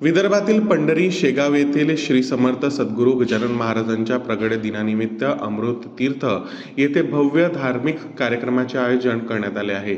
विदर्भातील पंढरी शेगाव येथील श्री समर्थ सद्गुरू गजानन महाराजांच्या प्रगड दिनानिमित्त अमृत तीर्थ येथे भव्य धार्मिक कार्यक्रमाचे आयोजन करण्यात आले आहे.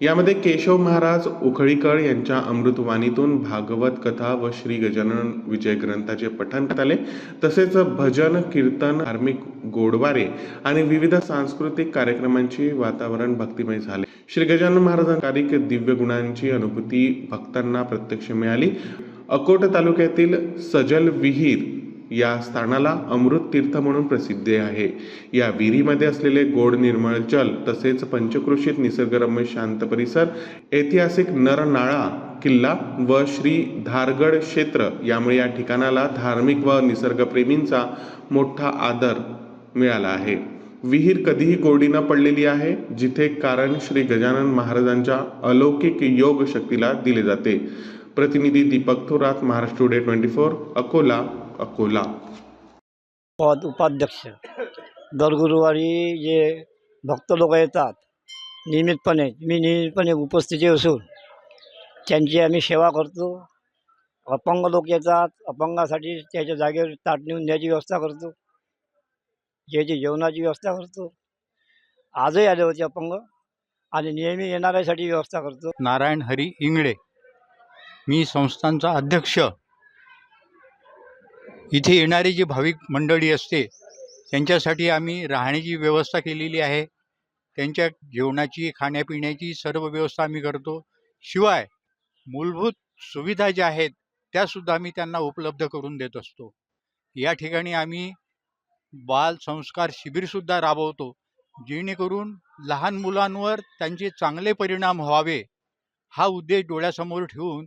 यामध्ये केशव महाराज उखळीकर यांच्या अमृतवाणीतून भागवत कथा व श्री गजानन विजय ग्रंथाचे पठण करण्यात आले. तसेच भजन कीर्तन धार्मिक गोडवारे आणि विविध सांस्कृतिक कार्यक्रमांची वातावरण भक्तिमय झाले. श्री गजानन महाराजांकारिक दिव्य गुणांची अनुभूती भक्तांना प्रत्यक्ष मिळाली. अकोट तालुक्यातील सजल विहीर या स्थानाला अमृत तीर्थ म्हणून प्रसिद्धी आहे. या विहिरीमध्ये असलेले गोड निर्मळ जल तसेच पंचकृषीत निसर्गरम्य शांत परिसर ऐतिहासिक नरनाळा किल्ला व श्री धारगड क्षेत्र यामुळे या ठिकाणाला धार्मिक व निसर्गप्रेमींचा मोठा आदर मिळाला आहे. विहीर कधीही गोडीनं पडलेली आहे जिथे कारण श्री गजानन महाराजांच्या अलौकिक योग शक्तीला दिले जाते. प्रतिनिधी Deepak Thorat Maharashtra today twenty four Akola Akola. पद उपाध्यक्ष. दर गुरुवारी जे भक्त लोक येतात नियमितपणे मी नियमितपणे उपस्थिती असून त्यांची आम्ही सेवा करतो. अपंग लोक येतात अपंगासाठी त्याच्या जागेवर ताट नेऊन द्यायची व्यवस्था करतो. त्याची जेवणाची व्यवस्था करतो. आजही आले होते अपंग आणि नेहमी येणाऱ्यासाठी व्यवस्था करतो. नारायण हरी इंगळे. मी संस्थांचा अध्यक्ष. इथे येणारी जी भाविक मंडळी असते त्यांच्यासाठी आम्ही राहण्याची व्यवस्था केलेली आहे. त्यांच्या जेवणाची खाण्यापिण्याची सर्व व्यवस्था आम्ही करतो. शिवाय मूलभूत सुविधा ज्या आहेत त्यासुद्धा आम्ही त्यांना उपलब्ध करून देत असतो. या ठिकाणी आम्ही बाल संस्कार शिबिरसुद्धा राबवतो जेणेकरून लहान मुलांवर त्यांचे चांगले परिणाम व्हावे. हा उद्देश डोळ्यासमोर ठेवून